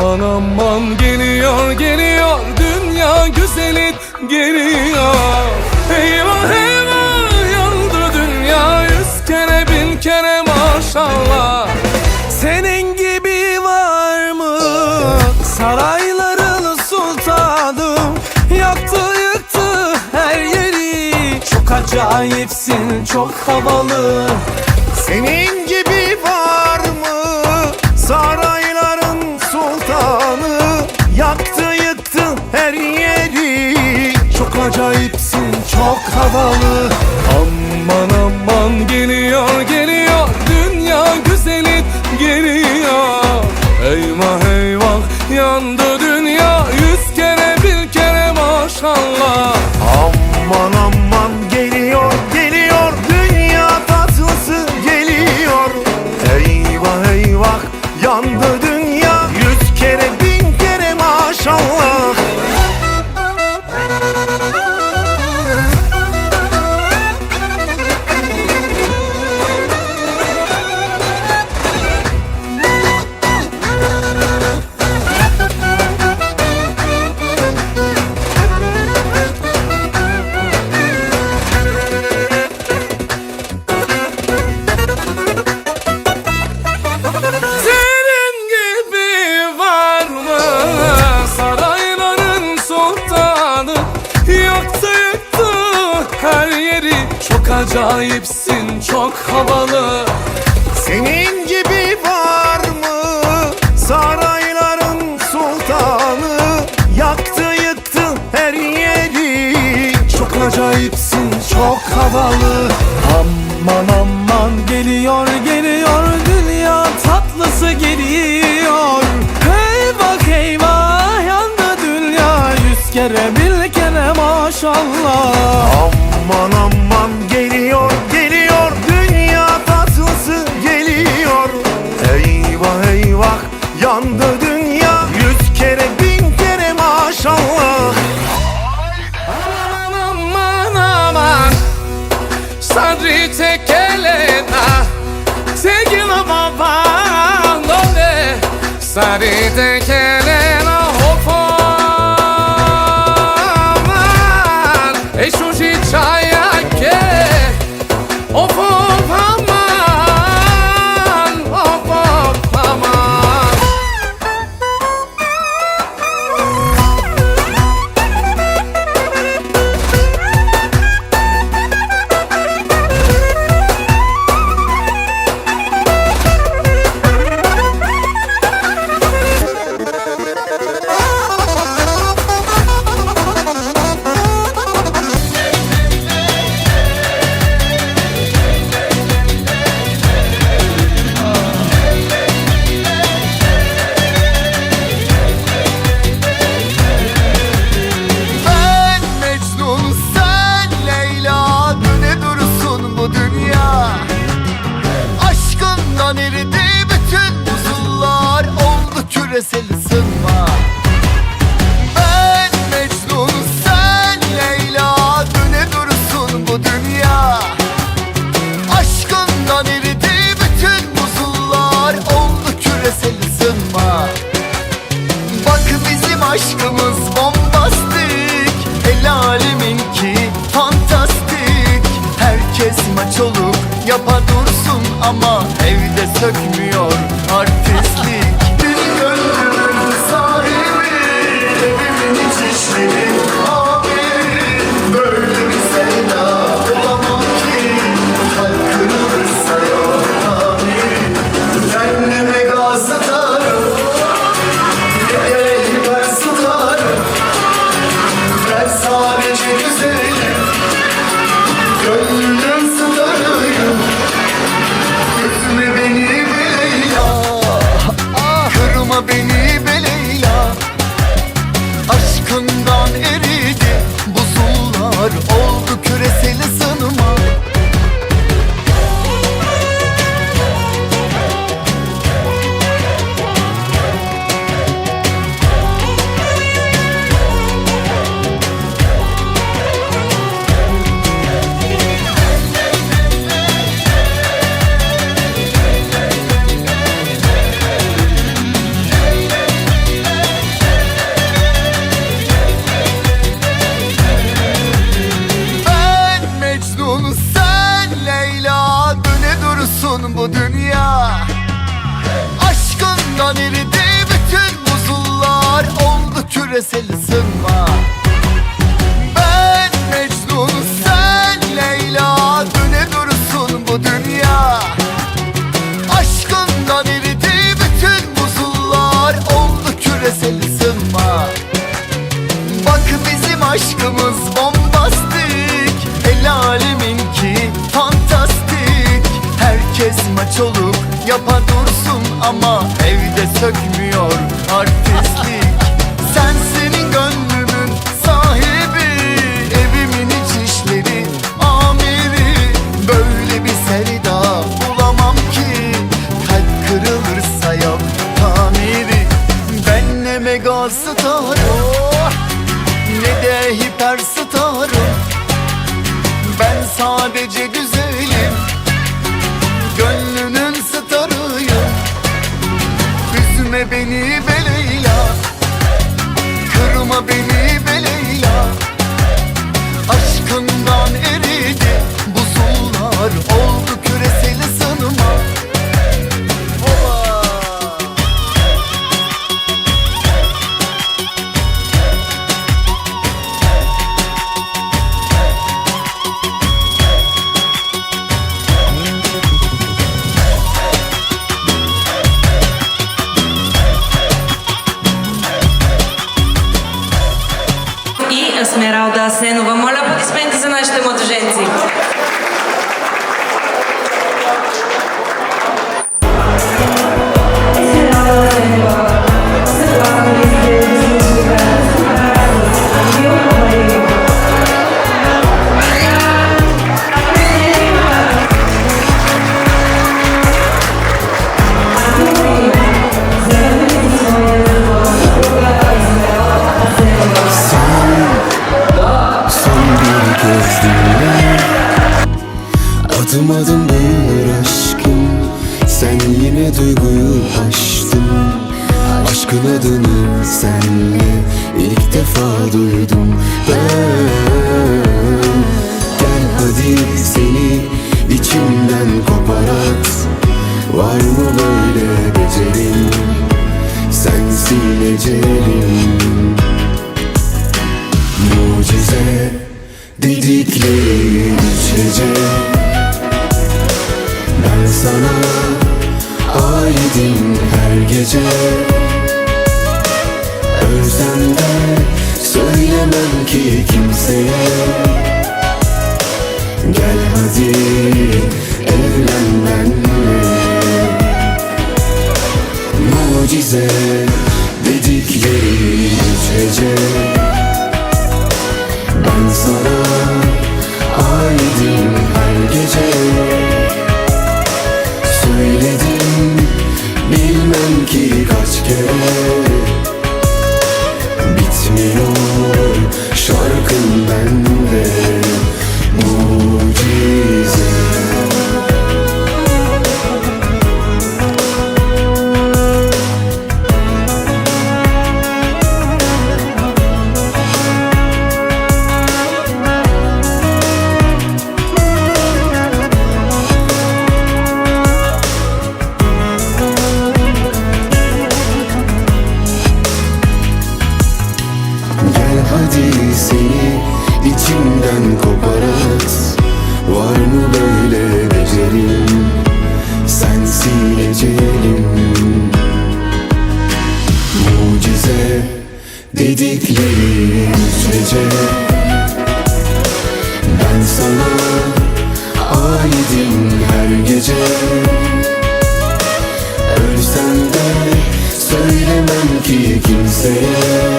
Aman aman geliyor geliyor. Dünya güzeli geliyor. Eyvah eyvah yandı dünya. Yüz kere bin kere maşallah. Senin gibi var mı? Sarayların sultanı. Yaktı yıktı her yeri. Çok acayipsin çok havalı. Senin gibi var havalı. Aman aman geliyor geliyor dünya tatlısı geliyor Eyvah eyvah yandı dünya yüz kere bir kere maşallah. sadrice kelena Segilo baba, no ne Sadrice kelena çoluk yapar dursun ama evde sökmüyor artistlik. Biz gönlümün sahibi evimin iç işleri. Dünya. Aşkından eridi bütün buzullar Oldu küresel ısınma. Bak bizim aşkımız bombastik El aleminki fantastik. Herkes maç olup yapa dursun Ama Büyür aşkım Sen yine duyguyu aştın. Aşkın adını senle ilk defa duydum ben. Gel hadi seni içimden koparat Var mı böyle becerin? Sensin ecelim Mucize dedikleri içece Ben sana aidim her gece. Ölsem de söylemem ki kimseye. Gel hadi evlen benimle Mucize dedikleri içece ben sana aidim her gece gece Ölsem de söylemem ki kimseye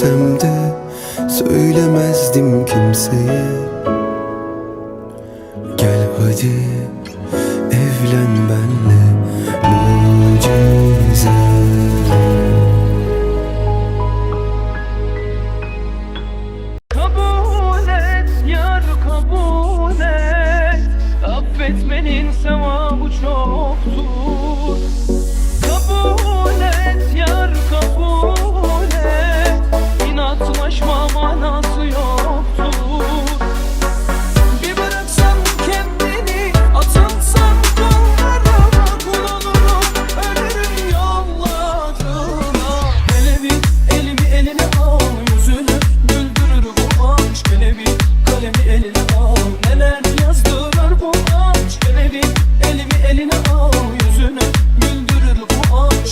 Ölsem de söylemezdim kimseye. Gel hadi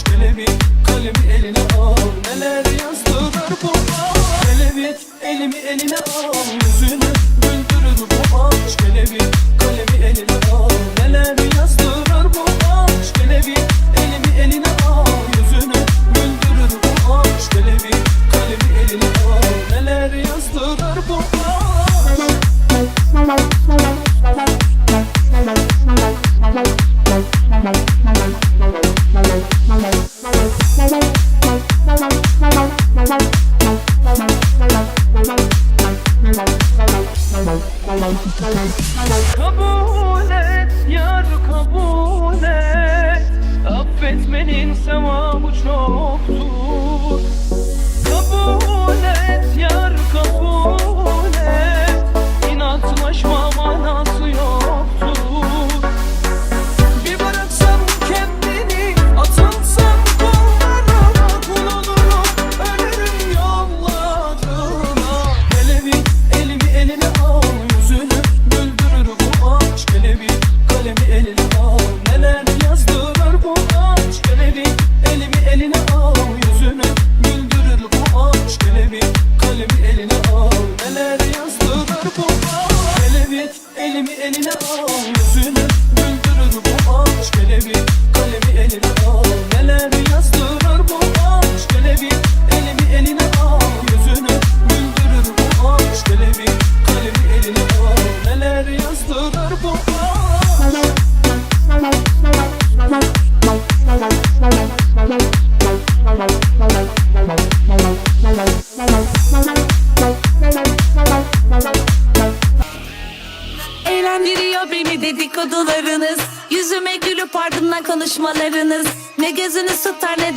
Hele bir kalemi eline al. Neler yazdırır bu bir elimi eline al. Yüzünü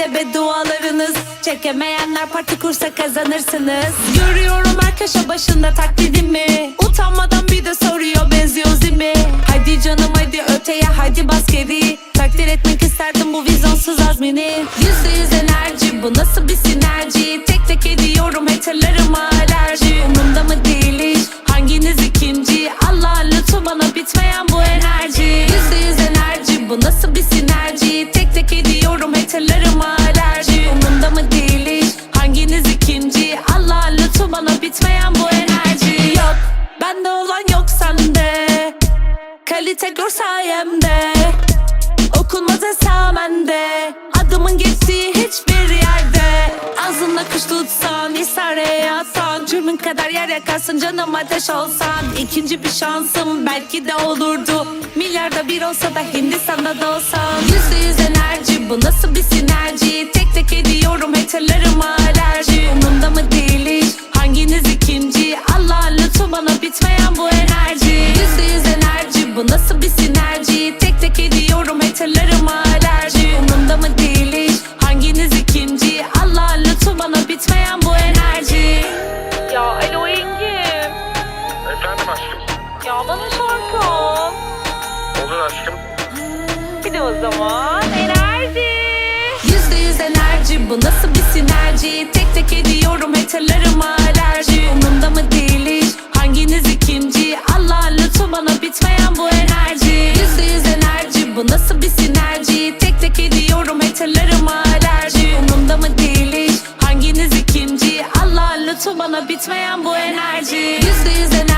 de beddualarınız Çekemeyenler parti kursa kazanırsınız. Görüyorum her köşe başında taklidimi. Utanmadan bir de soruyor benziyoruz değil mi? Hadi canım hadi öteye hadi bas geri. Takdir etmek isterdim bu vizyonsuz azmini. Yüzde yüz enerji bu nasıl bir sinerji? Tek tek ediyorum haterlarıma alerji. Umurumda mı değil hiç? Hanginiz ikinci? Allah lütfu bana bitmeyen bu enerji Kalite gör sayemde. Okunmaz esamende Adımın geçtiği hiçbir yerde. Ağzında kuş tutsan İsare yatsan Cürmün kadar yer yakarsın canım ateş olsan. İkinci bir şansım belki de olurdu. Milyarda bir olsa da Hindistan'da da olsam Yüzde yüz enerji bu nasıl bir sinerji? Tek tek ediyorum haterlarıma enerji? Bu nasıl bir sinerji? Tek tek ediyorum haterlarıma alerji. Umurumda mı değil hiç? Hanginiz ikinci Allah lütfu bana bitmeyen bu enerji. Yüzde yüz enerji bu nasıl bir sinerji? Tek tek ediyorum haterlarıma alerji. Umurumda mı değil hiç? Hanginiz ikinci Allah lütfu bana bitmeyen bu enerji. Yüzde yüz enerji